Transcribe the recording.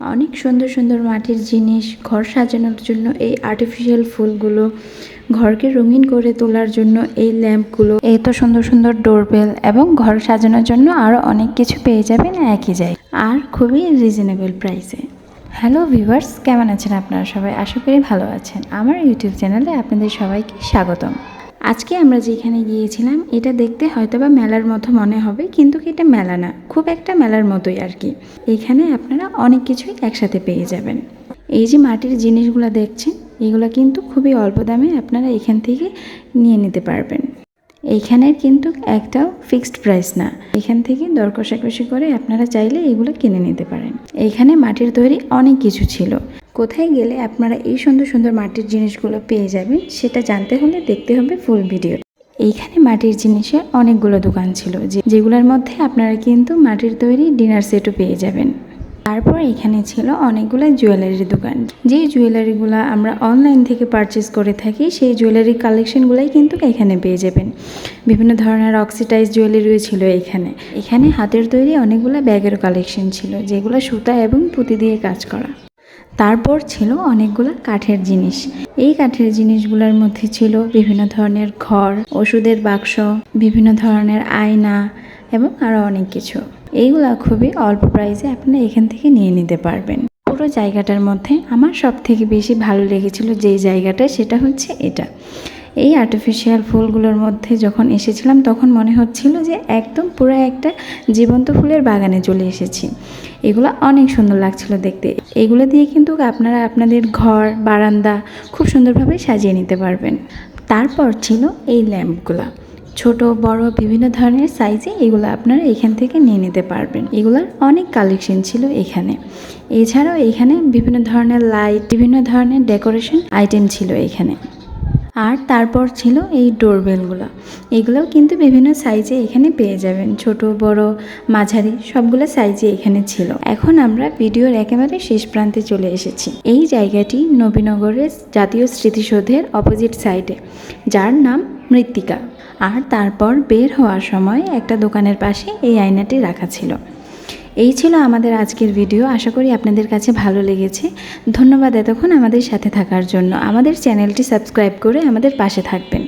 অনেক সুন্দর সুন্দর মাটির জিনিস, ঘর সাজানোর জন্য এই আর্টিফিশিয়াল ফুলগুলো, ঘরকে রঙিন করে তোলার জন্য এই ল্যাম্পগুলো এই তো সুন্দর সুন্দর ডোরবেল এবং ঘর সাজানোর জন্য আরও অনেক কিছু পেয়ে যাবেন একই জায়গায়। আর খুবই রিজনেবল প্রাইসে হ্যালো ভিউয়ার্স কেমন আছেন আপনারা সবাই? আশা করি ভালো আছেন। আমার ইউটিউব চ্যানেলে আপনাদের সবাইকে স্বাগতম। আজকে আমরা যেখানে গিয়েছিলাম, এটা দেখতে হয়তো বা মেলার মতো মনে হবে, কিন্তু এটা মেলা না, খুব একটা মেলার মতোই আর কি। এখানে আপনারা অনেক কিছুই একসাথে পেয়ে যাবেন। এই যে মাটির জিনিসগুলো দেখছেন, এগুলো কিন্তু খুবই অল্প দামে আপনারা এখান থেকে নিয়ে নিতে পারবেন। এইখানের কিন্তু একটাও ফিক্সড প্রাইস না। এখান থেকে দর কষাকষি করে আপনারা চাইলে এগুলো কিনে নিতে পারেন। এইখানে মাটির তৈরি অনেক কিছু ছিল। কোথায় গেলে আপনারা এই সুন্দর সুন্দর মাটির জিনিসগুলো পেয়ে যাবেন সেটা জানতে হলে দেখতে হবে ফুল ভিডিও। এইখানে মাটির জিনিসের অনেকগুলো দোকান ছিল, যে যেগুলোর মধ্যে আপনারা কিন্তু মাটির তৈরি ডিনার সেটও পেয়ে যাবেন। তারপর এখানে ছিল অনেকগুলো জুয়েলারির দোকান। যে জুয়েলারিগুলো আমরা অনলাইন থেকে পারচেস করে থাকি, সেই জুয়েলারি কালেকশনগুলোই কিন্তু এখানে পেয়ে যাবেন। বিভিন্ন ধরনের অক্সিটাইজ জুয়েলারিও ছিল এখানে। এখানে হাতের তৈরি অনেকগুলো ব্যাগের কালেকশন ছিল, যেগুলো সুতা এবং পুঁতি দিয়ে কাজ করা। তারপর ছিল অনেকগুলো কাঠের জিনিস। এই কাঠের জিনিসগুলোর মধ্যে ছিল বিভিন্ন ধরনের ঘর, ওষুধের বাক্স, বিভিন্ন ধরনের আয়না এবং আরও অনেক কিছু। এইগুলা খুবই অল্প প্রাইসে আপনি এখান থেকে নিয়ে নিতে পারবেন। পুরো জায়গাটার মধ্যে আমার সব থেকে বেশি ভালো লেগেছিল যেই জায়গাটা, সেটা হচ্ছে এটা। এই আর্টিফিশিয়াল ফুলগুলোর মধ্যে যখন এসেছিলাম, তখন মনে হচ্ছিল যে একদম পুরো একটা জীবন্ত ফুলের বাগানে চলে এসেছি। এগুলো অনেক সুন্দর লাগছিল দেখতে। এগুলো দিয়ে কিন্তু আপনারা আপনাদের ঘর, বারান্দা খুব সুন্দরভাবে সাজিয়ে নিতে পারবেন। তারপর ছিল এই ল্যাম্পগুলো। ছোট, বড়, বিভিন্ন ধরনের সাইজে এগুলো আপনারা এখান থেকে নিয়ে নিতে পারবেন। এগুলোর অনেক কালেকশন ছিল এখানে। এছাড়াও এখানে বিভিন্ন ধরনের লাইট বিভিন্ন ধরনের ডেকোরেশন আইটেম ছিল এখানে। আর তারপর ছিল এই ডোরবেলগুলো এগুলোও কিন্তু বিভিন্ন সাইজে এখানে পেয়ে যাবেন। ছোট, বড়, মাঝারি, সবগুলো সাইজে এখানে ছিল। এখন আমরা ভিডিওর একেবারে শেষ প্রান্তে চলে এসেছি। এই জায়গাটি নবীনগরের জাতীয় স্মৃতিসৌধের অপোজিট সাইডে যার নাম মৃত্তিকা। আর তারপর বের হওয়ার সময় একটা দোকানের পাশে এই আয়নাটি রাখা ছিল। এই ছিল আমাদের আজকের ভিডিও। আশা করি আপনাদের কাছে ভালো লেগেছে। ধন্যবাদ এতক্ষণ আমাদের সাথে থাকার জন্য। আমাদের চ্যানেলটি সাবস্ক্রাইব করে আমাদের পাশে থাকবেন।